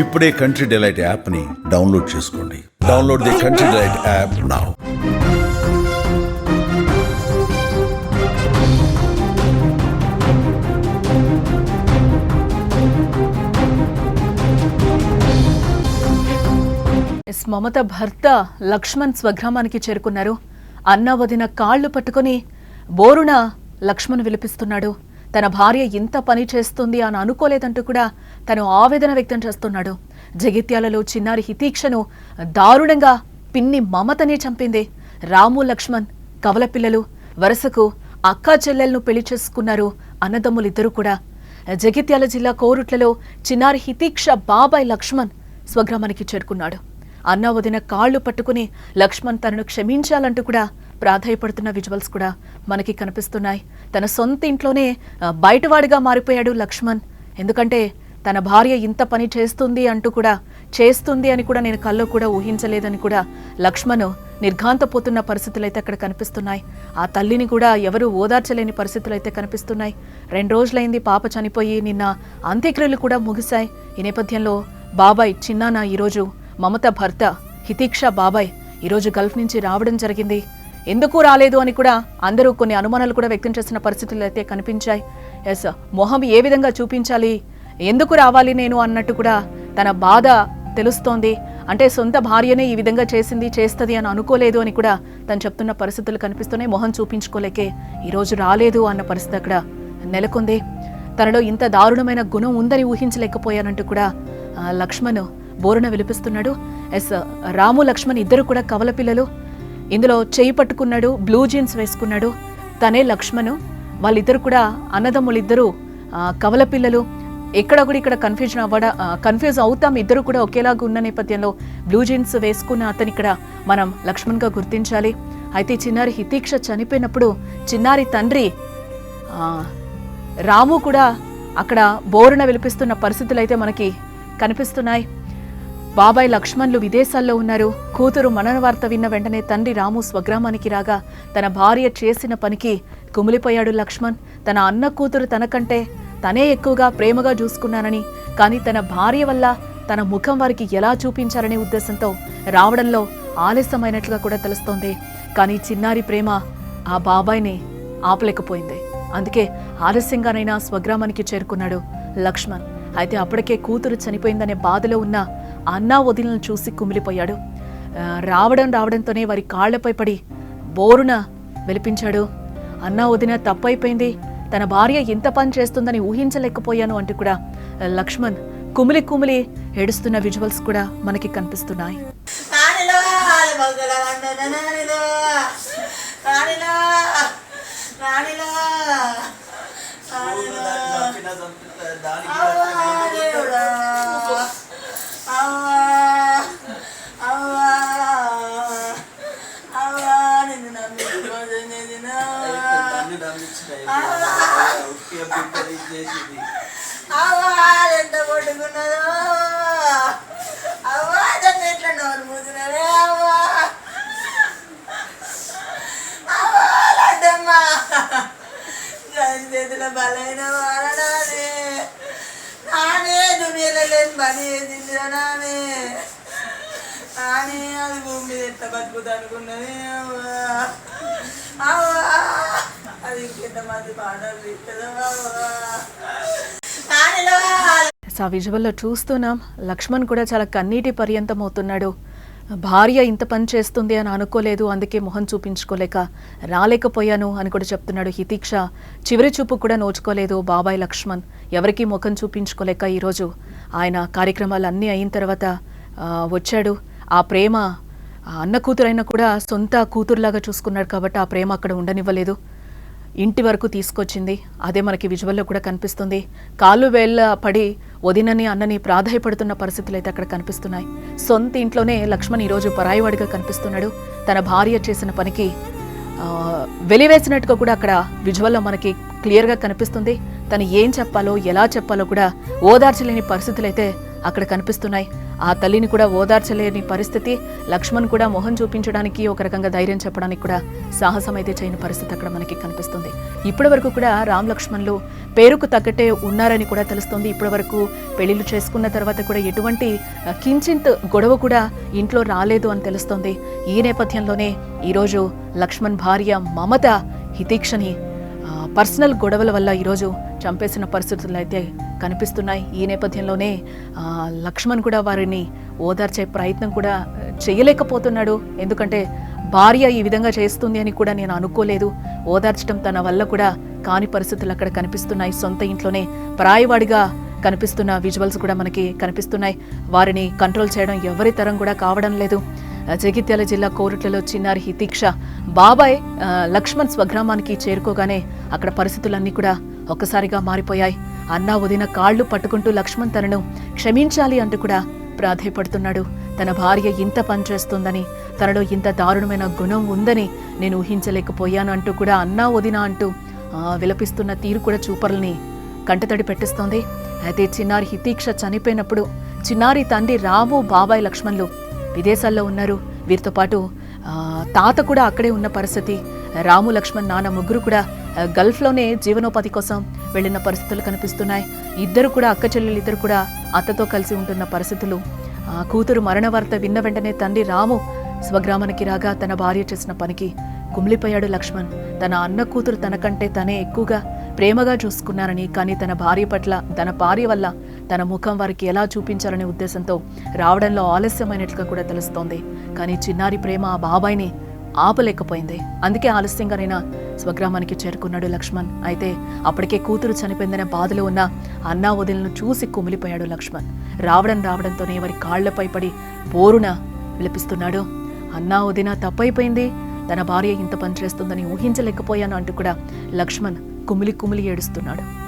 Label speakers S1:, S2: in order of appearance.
S1: ఇప్పుడే Country Delight యాప్ని download చేసుకోండి. Download the Country Delight app now
S2: S Mamata భర్త లక్ష్మణ్ స్వగ్రామానికి చేరుకున్నారు. అన్న వదిన కాళ్ళు పట్టుకొని బోరున లక్ష్మణ్ విలిపిస్తున్నాడు. తన భార్య ఇంత పని చేస్తుంది అని అనుకోలేదంటూ కూడా తను ఆవేదన వ్యక్తం చేస్తున్నాడు. జగిత్యాలలో చిన్నారి హితీక్షను దారుణంగా పిన్ని మమతనే చంపింది. రాము లక్ష్మణ్ కవల పిల్లలు వరుసకు అక్కా చెల్లెలను పెళ్ళి చేసుకున్నారు అన్నదమ్ములిద్దరూ కూడా. జగిత్యాల జిల్లా కోరుట్లలో చిన్నారి హితీక్ష బాబాయ్ లక్ష్మణ్ స్వగ్రామానికి చేరుకున్నాడు. అన్న వదిన కాళ్ళు పట్టుకుని లక్ష్మణ్ తనను క్షమించాలంటూ కూడా ప్రాధాయపడుతున్న విజువల్స్ కూడా మనకి కనిపిస్తున్నాయి. తన సొంత ఇంట్లోనే బయటవాడిగా మారిపోయాడు లక్ష్మణ్. ఎందుకంటే తన భార్య ఇంత పని చేస్తుంది అంటూ కూడా చేస్తుంది అని కూడా నేను కల్లో కూడా ఊహించలేదని కూడా లక్ష్మణ్ నిర్ఘాంతపోతున్న పరిస్థితులు అయితే అక్కడ కనిపిస్తున్నాయి. ఆ తల్లిని కూడా ఎవరు ఓదార్చలేని పరిస్థితులు అయితే కనిపిస్తున్నాయి. రెండు రోజులైంది పాప చనిపోయి నిన్న అంత్యక్రియలు కూడా ముగిశాయి. ఈ నేపథ్యంలో బాబాయ్ చిన్నానా ఈరోజు మమత భర్త హితీక్ష బాబాయ్ ఈరోజు గల్ఫ్ నుంచి రావడం జరిగింది. ఎందుకు రాలేదు అని కూడా అందరూ కొన్ని అనుమానాలు కూడా వ్యక్తం చేసిన పరిస్థితులు అయితే కనిపించాయి. ఎస్ మొహం ఏ విధంగా చూపించాలి? ఎందుకు రావాలి నేను అన్నట్టు కూడా తన బాధ తెలుస్తోంది. అంటే సొంత భార్యనే ఈ విధంగా చేసింది చేస్తుంది అని అనుకోలేదు అని కూడా తను చెప్తున్న పరిస్థితులు కనిపిస్తున్నాయి. మొహం చూపించుకోలేకే ఈరోజు రాలేదు అన్న పరిస్థితి అక్కడ నెలకొంది. తనలో ఇంత దారుణమైన గుణం ఉందని ఊహించలేకపోయానంటూ కూడా లక్ష్మణ్ బోరున విలిపిస్తున్నాడు. ఎస్ రాము లక్ష్మణ్ ఇద్దరు కూడా కవల పిల్లలు. ఇందులో చేయి పట్టుకున్నాడు బ్లూ జీన్స్ వేసుకున్నాడు తనే లక్ష్మణు. వాళ్ళిద్దరు కూడా అన్నదమ్ములిద్దరూ కవల పిల్లలు. ఎక్కడ కూడా ఇక్కడ కన్ఫ్యూజన్ అవ్వడ కన్ఫ్యూజ్ అవుతాం. ఇద్దరు కూడా ఒకేలాగా ఉన్న నేపథ్యంలో బ్లూ జీన్స్ వేసుకున్న అతని ఇక్కడ మనం లక్ష్మణ్గా గుర్తించాలి. అయితే చిన్నారి హితీక్ష చనిపోయినప్పుడు చిన్నారి తండ్రి రాము కూడా అక్కడ బోరున విలిపిస్తున్న పరిస్థితులు అయితే మనకి కనిపిస్తున్నాయి. బాబాయ్ లక్ష్మణ్లు విదేశాల్లో ఉన్నారు. కూతురు మనన వార్త విన్న వెంటనే తండ్రి రాము స్వగ్రామానికి రాగా తన భార్య చేసిన పనికి కుమిలిపోయాడు లక్ష్మణ్. తన అన్న కూతురు తనకంటే తనే ఎక్కువగా ప్రేమగా చూసుకున్నానని కానీ తన భార్య వల్ల తన ముఖం వారికి ఎలా చూపించాలనే ఉద్దేశంతో రావడంలో ఆలస్యమైనట్లుగా కూడా తెలుస్తోంది. కానీ చిన్నారి ప్రేమ ఆ బాబాయ్ని ఆపలేకపోయింది. అందుకే ఆలస్యంగానైనా స్వగ్రామానికి చేరుకున్నాడు లక్ష్మణ్. అయితే అప్పటికే కూతురు చనిపోయిందనే బాధలో ఉన్న అన్నా వదిలను చూసి కుమిలిపోయాడు. రావడం రావడంతోనే వారి కాళ్ళపై పడి బోరున వెలిపించాడు. అన్నా వదిన తప్పైపోయింది. తన భార్య ఇంత పని చేస్తుందని ఊహించలేకపోయాను అంటూ కూడా లక్ష్మణ్ కుమిలి కుమిలి ఏడుస్తున్న విజువల్స్ కూడా మనకి కనిపిస్తున్నాయి.
S3: నానిలో మగల వందన నానిలో నానిలో నానిలో నానిలో అవ్వా దేవుడా అవ్వా అవ్వా అవ్వా నిన్ను నమ్మి మోసం చేసిన అవ్వా ఎంత కొట్టుకున్నదో? అవ్వా దాన్ని ఎట్లా నోరు మూసినరే అవ్వా? అవ్వా లడ్డమ్మ. దాని చేతిలో బలైన వారనానే నానే. దునియలో లేని పని చేసిందిరా నానే. నానే అది భూమి మీద ఎట్లా బతుకుతా అనుకున్నది అవ్వా. అవ్వా అది ఇంకెంతమంది పాటలు తీస్తుందో అవ్వా.
S2: ఆ విజువల్లో చూస్తున్నాం. లక్ష్మణ్ కూడా చాలా కన్నీటి పర్యంతం అవుతున్నాడు భార్య ఇంత పని చేస్తుంది అని అనుకోలేదు అందుకే మొహం చూపించుకోలేక రాలేకపోయాను అని కూడా చెప్తున్నాడు హితీక్ష. చివరి చూపు కూడా నోచుకోలేదు బాబాయ్ లక్ష్మణ్. ఎవరికీ ముఖం చూపించుకోలేక ఈరోజు ఆయన కార్యక్రమాలు అన్నీ అయిన తర్వాత వచ్చాడు. ఆ ప్రేమ అన్న కూతురైనా కూడా సొంత కూతురులాగా చూసుకున్నాడు కాబట్టి ఆ ప్రేమ అక్కడ ఉండనివ్వలేదు. ఇంటి వరకు తీసుకొచ్చింది. అదే మనకి విజువల్లో కూడా కనిపిస్తుంది. కాలు వేళ్ళ పడి వదినని అన్నని ప్రాధాయపడుతున్న పరిస్థితులు అయితే అక్కడ కనిపిస్తున్నాయి. సొంత ఇంట్లోనే లక్ష్మణ్ ఈరోజు పరాయివాడిగా కనిపిస్తున్నాడు. తన భార్య చేసిన పనికి వెలివేసినట్టుగా కూడా అక్కడ విజువల్లో మనకి క్లియర్గా కనిపిస్తుంది. తను ఏం చెప్పాలో ఎలా చెప్పాలో కూడా ఓదార్చలేని పరిస్థితులు అయితే అక్కడ కనిపిస్తున్నాయి. ఆ తల్లిని కూడా ఓదార్చలేని పరిస్థితి లక్ష్మణ్ కూడా మొహం చూపించడానికి ఒక రకంగా ధైర్యం చెప్పడానికి కూడా సాహసం అయితే చేయని పరిస్థితి అక్కడ మనకి కనిపిస్తుంది. ఇప్పటి వరకు కూడా రామ్ లక్ష్మణ్లు పేరుకు తగ్గట్టే ఉన్నారని కూడా తెలుస్తోంది. ఇప్పటి వరకు పెళ్ళిళ్ళు చేసుకున్న తర్వాత కూడా ఎటువంటి కించింత్ గొడవ కూడా ఇంట్లో రాలేదు అని తెలుస్తోంది. ఈ నేపథ్యంలోనే ఈరోజు లక్ష్మణ్ భార్య మమత హితీక్షని పర్సనల్ గొడవల వల్ల ఈరోజు చంపేసిన పరిస్థితులు అయితే కనిపిస్తున్నాయి. ఈ నేపథ్యంలోనే లక్ష్మణ్ కూడా వారిని ఓదార్చే ప్రయత్నం కూడా చేయలేకపోతున్నాడు. ఎందుకంటే భార్య ఈ విధంగా చేస్తుంది అని కూడా నేను అనుకోలేదు. ఓదార్చడం తన వల్ల కూడా కాని పరిస్థితులు అక్కడ కనిపిస్తున్నాయి. సొంత ఇంట్లోనే ప్రాయవాడిగా కనిపిస్తున్న విజువల్స్ కూడా మనకి కనిపిస్తున్నాయి. వారిని కంట్రోల్ చేయడం ఎవరి తరం కూడా కావడం లేదు. జగిత్యాల జిల్లా కోరుట్లలో చిన్నారి హితీక్ష బాబాయ్ లక్ష్మణ్ స్వగ్రామానికి చేరుకోగానే అక్కడ పరిస్థితులన్నీ కూడా ఒక్కసారిగా మారిపోయాయి. అన్నా వదిన కాళ్ళు పట్టుకుంటూ లక్ష్మణ్ తనను క్షమించాలి అంటూ కూడా ప్రాధేయపడుతున్నాడు. తన భార్య ఇంత పనిచేస్తుందని తనలో ఇంత దారుణమైన గుణం ఉందని నేను ఊహించలేకపోయాను అంటూ కూడా అన్నా వదిన అంటూ విలపిస్తున్న తీరు కూడా చూపర్లని కంటతడి పెట్టిస్తోంది. అయితే చిన్నారి హితీక్ష చనిపోయినప్పుడు చిన్నారి తండ్రి రాము బాబాయ్ లక్ష్మణ్లు విదేశాల్లో ఉన్నారు. వీరితో పాటు తాత కూడా అక్కడే ఉన్న పరిస్థితి రాము లక్ష్మణ్ నాన్న ముగ్గురు కూడా గల్ఫ్లోనే జీవనోపాధి కోసం వెళ్ళిన పరిస్థితులు కనిపిస్తున్నాయి. ఇద్దరు కూడా అక్క చెల్లెలు ఇద్దరు కూడా అత్తతో కలిసి ఉంటున్న పరిస్థితులు. ఆ, కూతురు మరణ వార్త విన్న వెంటనే తండ్రి రాము స్వగ్రామానికి రాగా తన భార్య చేసిన పనికి కుమిలిపోయాడు లక్ష్మణ్. తన అన్న కూతురు తనకంటే తనే ఎక్కువగా ప్రేమగా చూసుకున్నారని కానీ తన భార్య పట్ల తన భార్య వల్ల తన ముఖం వారికి ఎలా చూపించాలనే ఉద్దేశంతో రావడంలో ఆలస్యమైనట్లుగా కూడా తెలుస్తోంది. కానీ చిన్నారి ప్రేమ ఆ బాబాయిని ఆపలేకపోయింది. అందుకే ఆలస్యంగానైనా స్వగ్రామానికి చేరుకున్నాడు లక్ష్మణ్. అయితే అప్పటికే కూతురు చనిపోయిందనే బాధలో ఉన్న అన్నా వదిలను చూసి కుమిలిపోయాడు లక్ష్మణ్. రావడం రావడంతోనే వారి కాళ్ళపై పడి పోరున విలపిస్తున్నాడు. అన్నా వదిన తప్పైపోయింది. తన భార్య ఇంత పనిచేస్తుందని ఊహించలేకపోయాను అంటూ కూడా లక్ష్మణ్ కుమిలి కుమిలి ఏడుస్తున్నాడు.